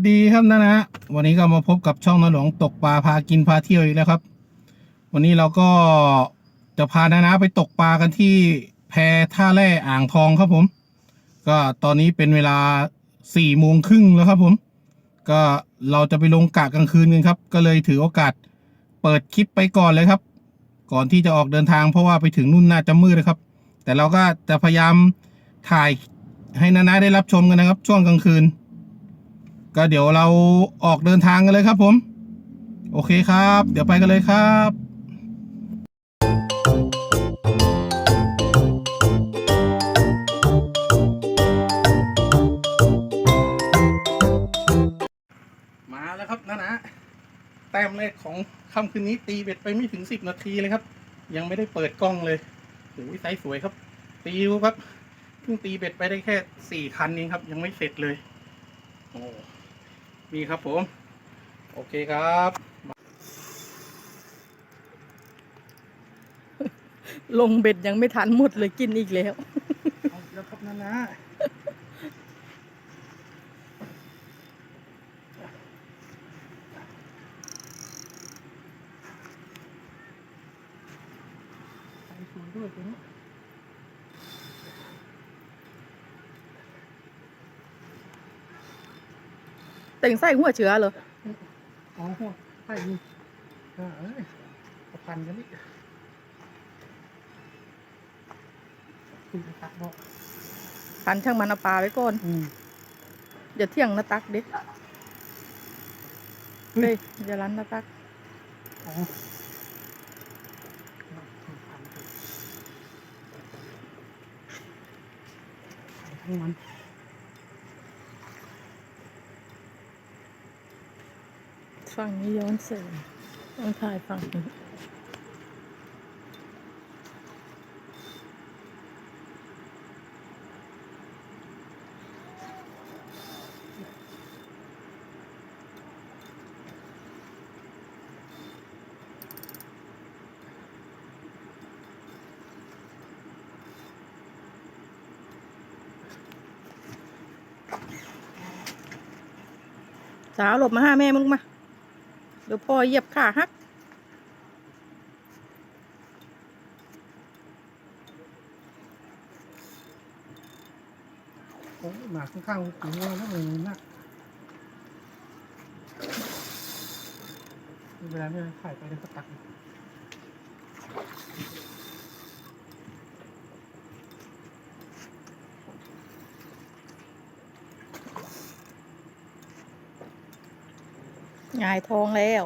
สดีครับนะนะวันนี้ก็มาพบกับช่องนาหลวงตกปลาพากินพาเที่ยวอีกแล้วครับ วันนี้เราก็จะพานานะไปตกปลากันที่แพท่าแร่อ่างทองครับผม ก็ตอนนี้เป็นเวลาสี่โมงครึ่งแล้วครับผม ก็เราจะไปลงกะกลางคืนกันครับ ก็เลยถือโอกาสเปิดคลิปไปก่อนเลยครับ ก่อนที่จะออกเดินทางเพราะว่าไปถึงนู่นน่าจะมืดนะครับ แต่เราก็จะพยายามถ่ายให้นานะได้รับชมกันนะครับ ช่วงกลางคืน ก็เดี๋ยวเราออกเดินทางกันเลยครับผม โอเคครับ เดี๋ยวไปกันเลยครับมาแล้วครับนะนะแต้มแรกของค่ำคืนนี้ตีเบ็ดไปไม่ถึงสิบนาทีเลยครับ ยังไม่ได้เปิดกล้องเลยโอ้ยไซส์สวยครับ ตีดูครับเพิ่งตีเบ็ดไปได้แค่สี่คันเองครับ ยังไม่เสร็จเลย โอ้ มีครับผม โอเคครับ ลงเบ็ดยังไม่ทันหมดเลยกินอีกแล้ว เอาแล้วครับนะนะใส่สวยด้วยตัวนี้ แต่งไส้หัวเชื้อเหรออ๋อใส่นี่อ่าเอ้ยประพันกันนี่คุณจะตักบอกพันช่างมันเอาปลาไว้ก่อนอืมอย่าเที่ยงนะตักเด็กเฮ้ยเฮ้ยอย่ารันนะตักอ๋อทั้งมัน ฝั่งนี้ย้อนแสงต้องถ่ายฝั่งนี้สาวหลบมาห้าแม่มึงมา ดี๋ยวพ่อเหยียบขาหักโอ้หมาข้างๆหูว่าแล้วเลยนะเวลาเนี่ยถ่ายไปแล้วก็ตัก งายท้องแล้ว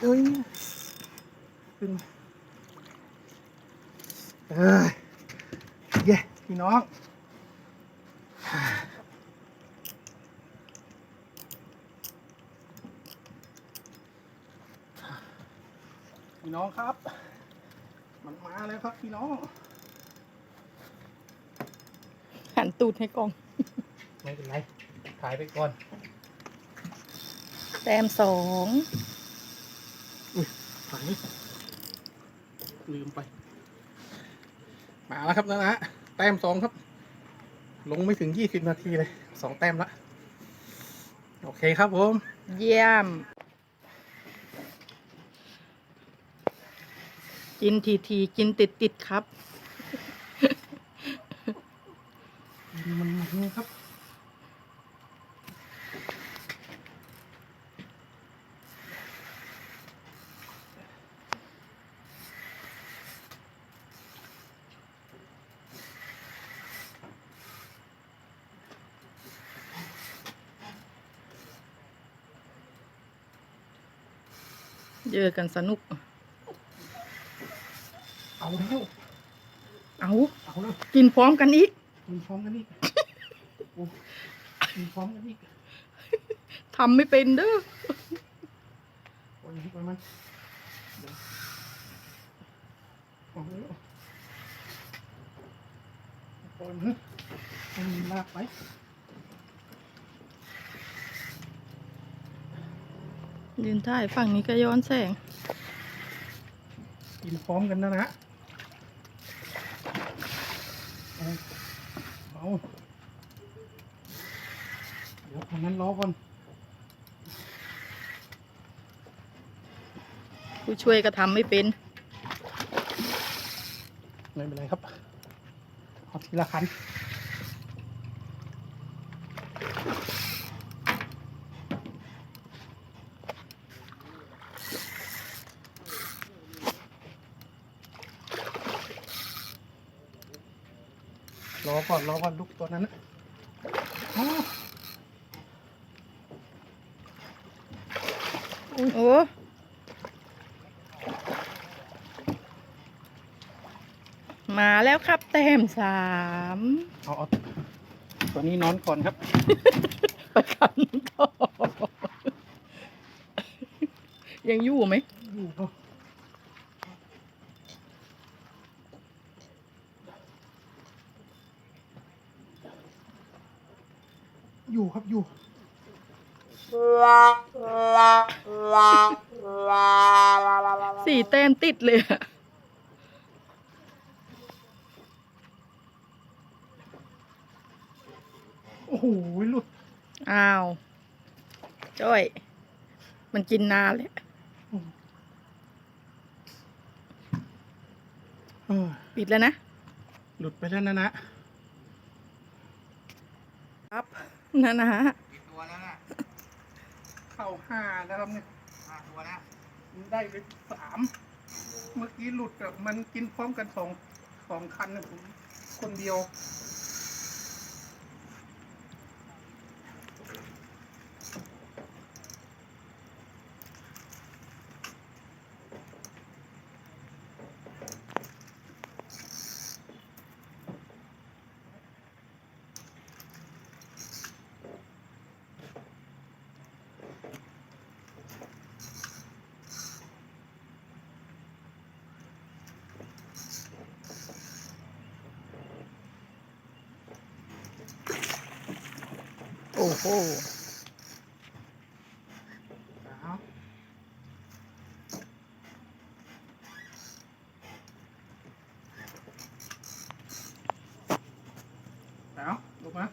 เอ้ยขึ้นเอ้ยเย้พี่น้องพี่น้องครับ มันมาแล้วครับพี่น้อง หันตูดให้กล้อง ไม่เป็นไร ถ่ายไปก่อน แต้มสองฝั่งนี้ลืมไป มาแล้วครับนะนะแต้มสองครับ ลงไม่ถึงยี่สิบนาทีเลยสองแต้มละ โอเคครับผม เยี่ยม กินทีทีๆกินติดติดๆครับ มันหนักนี่ครับ เจอกันสนุก เอาแล้วเอาเอาแล้วกินพร้อมกันอีกกินพร้อมกันนี่โอ้กินพร้อมกันนี่ทำไม่เป็นเด้อปล่อยมันปล่อยมันเดี๋ยวเอาแล้วปล่อยมันให้มันลากไป ยืนถ่ายฝั่งนี้ก็ย้อนแสง กินพร้อมกันนะนะเอาเอาอันนั้นล้อก่อน ผู้ช่วยก็ทำไม่เป็น ไม่เป็นไรครับ เอาทีละคัน อก่อนรอก่อนลูกตัวนั้นนะอ้าวโอ้มาแล้วครับแต้มสามเอาเอาตัวนี้นอนก่อนครับ ไปกันก่อนยังอยู่ไหมอยู่ครั อยู่ครับอยู่สี่แต้มติดเลยอะโอ้โหหลุดอ้าว จ้อย มันกินนานแล้วเออปิดแล้วนะ หลุดไปแล้วนะนะครับ นั่นนะฮะกี่ตัวแล้วน่ะเข้าห้าแล้วครับเนี่ยห้าตัวแล้วได้ไปสามเมื่อกี้หลุดอะมันกินพร้อมกันสองสองคันนะผมคนเดียว โอ้โหเอาลงมา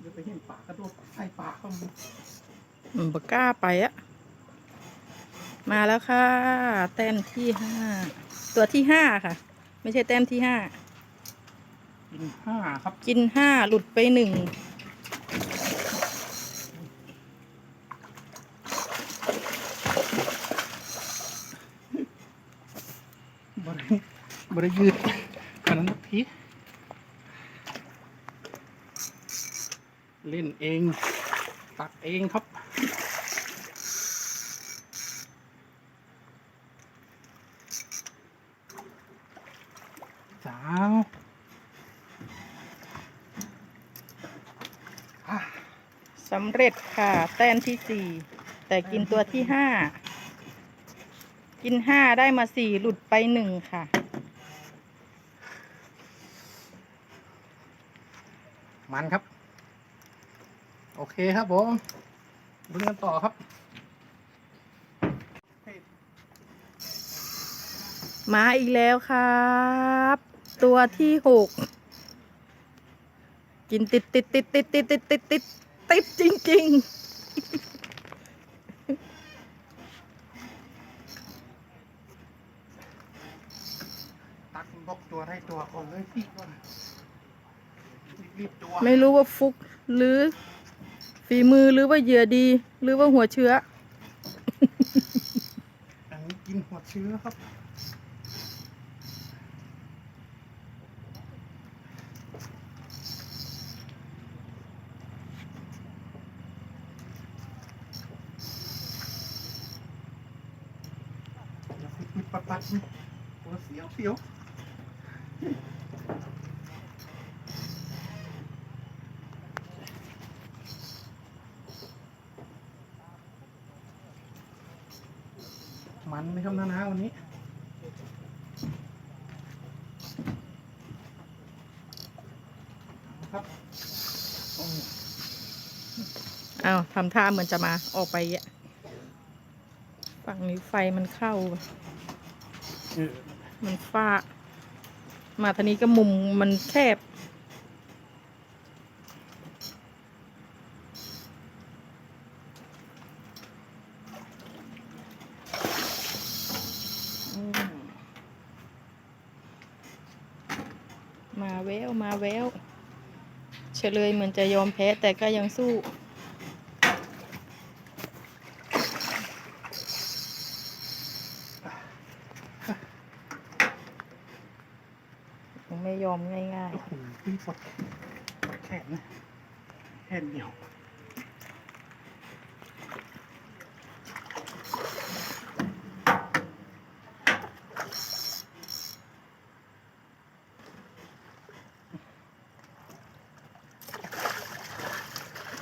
เดี๋ยวไปเห็นปากกระโดดใส่ปากเขามันมันบกล้าไปอะมาแล้วค่ะ แต้มที่ห้า ตัวที่ห้าค่ะ ไม่ใช่แต้มที่ห้า กินห้าครับ กินห้าหลุดไปหนึ่ง บริ บริยืดขนาดนั้นทีเล่นเอง ตัดเองครับสาวสำเร็จค่ะ แต้มที่สี่แต่กินตัวที่ห้า กินห้าได้มาสี่หลุดไปหนึ่งค่ะ มันครับ โอเคครับผมดูกันต่อครับ มาอีกแล้วครับ ตัวที่หกกินติดติดติดติดติดติดติดติดติดจริงตักบล็อกตัวได้ตัวก่อนเลยพี่ก่อนรีบๆตัว ๆ ไม่รู้ว่าฟุกหรือฝีมือหรือว่าเหยื่อดี หรือว่าหัวเชื้อ อันนี้กินหัวเชื้อครับอย่าปิดปิดปัดปัดนี่ตัวเสียวเสียว มันไหมครับน้านาวันนี้ครับอ้าวทำท่าเหมือนจะมาออกไปอะฝั่งนี้ไฟมันเข้า มันฟ้า มาทางนี้ก็มุมมันแคบ มาแววมาแววเฉลยเหมือนจะยอมแพ้แต่ก็ยังสู้ ไม่ยอมง่าย โอ้โหพี่ฟดฟดแขนนะแขนเหนียว ๆ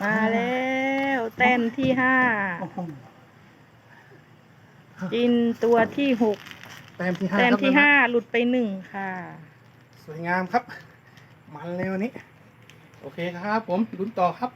มาแล้วแต้มที่ห้าโอ้โหกินตัวที่หกแต้มที่ห้าแต้มครับที่นะห้าหลุดไปหนึ่งค่ะ สวยงามครับ มันเลยวันนี้ โอเคครับผมลุ้นต่อครับ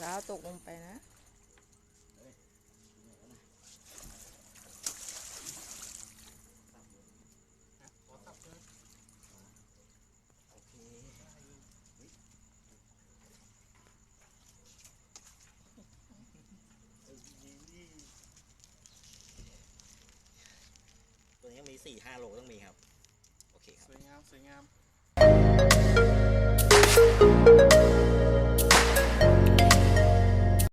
สาวตกลงไปนะตัวนี้มีสี่ห้าโลต้องมีครับ โอเคคสรับวยงาม สวยงาม